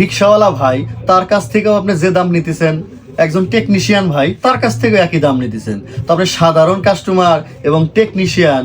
রিক্সাওয়ালা ভাই তার কাছ থেকেও আপনি যে দাম নিতেছেন? একজন টেকনিশিয়ান ভাই, তার কাছ থেকে একই দাম নিতেছেন। তো আপনি সাধারণ কাস্টমার এবং টেকনিশিয়ান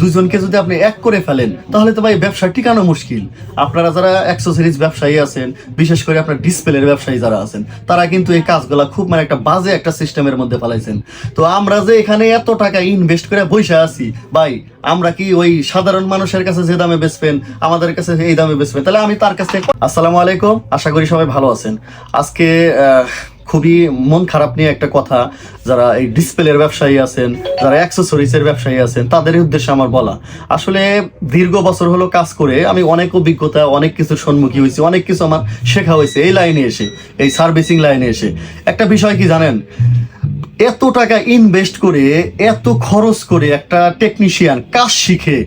দুজনকে যদি আপনি এক করে ফেলেন, তাহলে তো ভাই ব্যবসা টিকানো মুশকিল। আপনারা যারা অ্যাক্সেসরিজ ব্যবসায়ী আছেন, বিশেষ করে আপনার ডিসপ্লের ব্যবসায়ী যারা আছেন, তারা কিন্তু এই কাজগুলা খুব মানে একটা বাজে একটা সিস্টেমের মধ্যে ফেলাইছেন তো আমরা যে এখানে এত টাকা ইনভেস্ট করে বসে আছি, ভাই, আমরা কি ওই সাধারণ মানুষের কাছে যে দামে বেচবেন, আমাদের কাছে এই দামে বেচবেন? তাহলে আমি তার কাছে আসসালামু আলাইকুম, আশা করি সবাই ভালো আছেন। আজকে খুবই মন খারাপ নিয়ে একটা কথা, যারা এই ডিসপ্লের ব্যবসায়ী আছেন, যারা অ্যাক্সেসরিজের ব্যবসায়ী আছেন, তাদের উদ্দেশ্যে আমার বলা। আসলে দীর্ঘ বছর হলো কাজ করে আমি অনেক অভিজ্ঞতা, অনেক কিছুর সম্মুখীন হয়েছি, অনেক কিছু আমার শেখা হয়েছে এই লাইনে এসে, এই সার্ভিসিং লাইনে এসে। একটা বিষয় কি জানেন? এত টাকা ইনভেস্ট করে, এত খরচ করে একটা টেকনিশিয়ান কাজ শিখে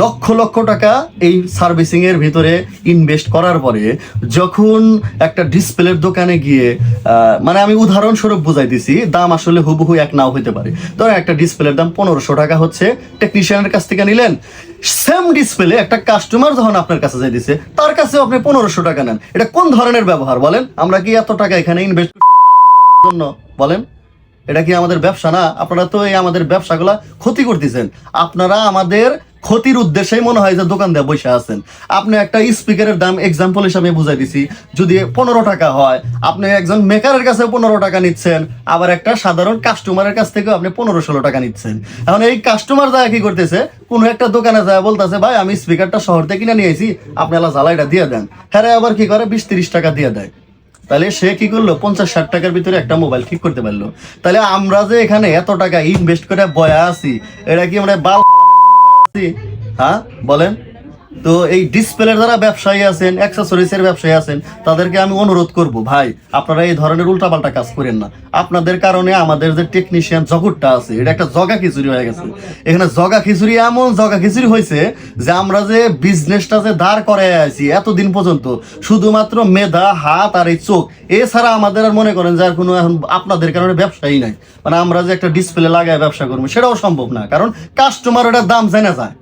লক্ষ লক্ষ টাকা এই সার্ভিসিং এর ভিতরে ইনভেস্ট করার পরে যখন একটা ডিসপ্লের দোকানে গিয়ে মানে আমি উদাহরণস্বরূপ বুঝাই দিছি দাম আসলে হুবহু এক নাও হতে পারে। ধরেন একটা ডিসপ্লের দাম পনেরোশো টাকা হচ্ছে টেকনিশিয়ানের কাছ থেকে নিলেন সেম ডিসপ্লে একটা কাস্টমার যখন আপনার কাছে যাই দিছে তার কাছে আপনি পনেরোশো টাকা নেন। এটা কোন ধরনের ব্যবহার বলেন? আমরা কি এত টাকা এখানে ইনভেস্ট জন্য, বলেন। এটা কি আমাদের ব্যবসা? না, আপনারা তো এই আমাদের ব্যবসাগুলা ক্ষতি করতেছেন। আপনারা আমাদের ক্ষতির উদ্দেশ্যেই মনে হয় যে দোকান দিয়ে বসে আছেন। আপনি একটা স্পিকারের দাম এক্সাম্পল হিসাবে বুঝাই দিছি। যদি পনেরো টাকা হয়, আপনি একজন মেকারের কাছে পনেরো টাকা নিচ্ছেন, আবার একটা সাধারণ কাস্টমারের কাছ থেকেও আপনি পনেরো ষোলো টাকা নিচ্ছেন। এখন এই কাস্টমার যায় কি করতেছে, কোনো একটা দোকানে যায় বলতেছে, ভাই, আমি স্পিকারটা শহর থেকে কিনে নিয়েছি আপনি আলা জ্বালাইটা দিয়ে দেন। হ্যাঁ আবার কি করে? বিশ তিরিশ টাকা দিয়ে দেয়। তাহলে সে কি করল? পঞ্চাশ ষাট টাকার ভিতরে একটা মোবাইল ঠিক করতে পারল। তাহলে আমরা যে এখানে এত টাকা ইনভেস্ট করে বয়া আছি, এটা কি আমরা বাল আছি? হ্যাঁ বলেন। তো এই ডিসপ্লের যারা ব্যবসায়ী আছেন অ্যাক্সেসরিজের ব্যবসায়ী আছেন, তাদেরকে আমি অনুরোধ করব, ভাই, আপনারা এই ধরনের উল্টাপাল্টা কাজ করেন না। আপনাদের কারণে আমাদের যে টেকনিশিয়ান জগৎটা আছে, এটা একটা জগা খিচুড়ি হয়ে গেছে। এখানে জগা খিচুড়ি এমন জগা খিচুড়ি হয়েছে যে আমরা যে বিজনেসটা যে দাঁড় করে আছি এতদিন পর্যন্ত, শুধুমাত্র মেধা, হাত আর এই চোখ, এছাড়া আমাদের আর মনে করেন যে আর কোনো এখন আপনাদের কারণে ব্যবসায়ী নাই। মানে আমরা যে একটা ডিসপ্লে লাগায় ব্যবসা করব, সেটাও সম্ভব না। কারণ কাস্টমার ওটার দাম জানা যায়।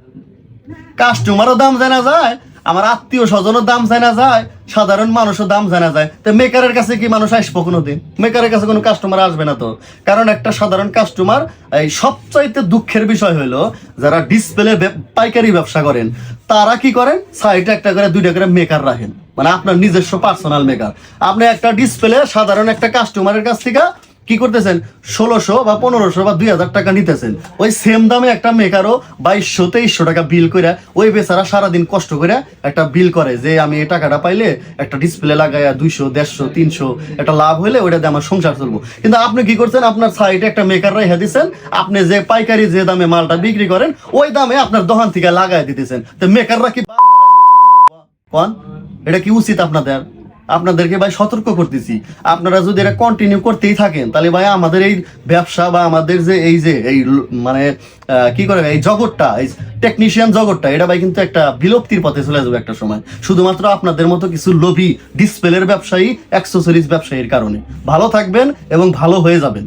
কাস্টমারও দাম জানা যায়, আমার আত্মীয় স্বজনের দাম জানা যায়, সাধারণ মানুষও দাম জানা যায়। তো মেকারের কাছে কি মানুষ আসব কোনোদিন? মেকারের কাছে কোনো কাস্টমার আসবে না তো। কারণ একটা সাধারণ কাস্টমার এই সবচাইতে দুঃখের বিষয় হলো, যারা ডিসপ্লে পাইকারি ব্যবসা করেন, তারা কি করেন? সাইডে একটা করে, দুইটা করে মেকার রাখেন। মানে আপনার নিজস্ব পার্সোনাল মেকার আপনি একটা ডিসপ্লে সাধারণ একটা কাস্টমারের কাছ থেকে কি করতেছেন? ষোলোশো বা পনেরোশো বা দুই হাজার টাকা নিতেছেন। ওই সেম দামে একটা মেকারও বাইশশো, তেইশশো টাকা বিল করে ওই বেচারা সারাদিন কষ্ট করে একটা বিল করে যে, আমি এই টাকাটা পাইলে একটা ডিসপ্লে লাগাইয়া দুইশো, দেড়শো, তিনশো একটা লাভ হলে ওইটা দিয়ে আমার সংসার চলবো। কিন্তু আপনি কি করছেন? আপনার সাইডে একটা মেকার রেখে দিচ্ছেন আপনি যে পাইকারি যে দামে মালটা বিক্রি করেন, ওই দামে আপনার দোকান থেকে লাগাই দিতেছেন। তো মেকাররা কি কন? এটা কি উচিত আপনাদের? আপনাদেরকে ভাই সতর্ক করতেছি। আপনারা যদি এটা কন্টিনিউ করতেই থাকেন, তাহলে ভাই আমাদের এই ব্যবসা বা আমাদের যে এই যে এই মানে কি করে এই জগৎটা, এই টেকনিশিয়ান জগৎটা, এটা ভাই কিন্তু একটা বিলুপ্তির পথে চলে যাবে একটা সময়। শুধুমাত্র আপনাদের মতো কিছু লোভী ডিসপ্লের ব্যবসায়ী অ্যাক্সেসরিজ ব্যবসায়ীর কারণে। ভালো থাকবেন এবং ভালো হয়ে যাবেন।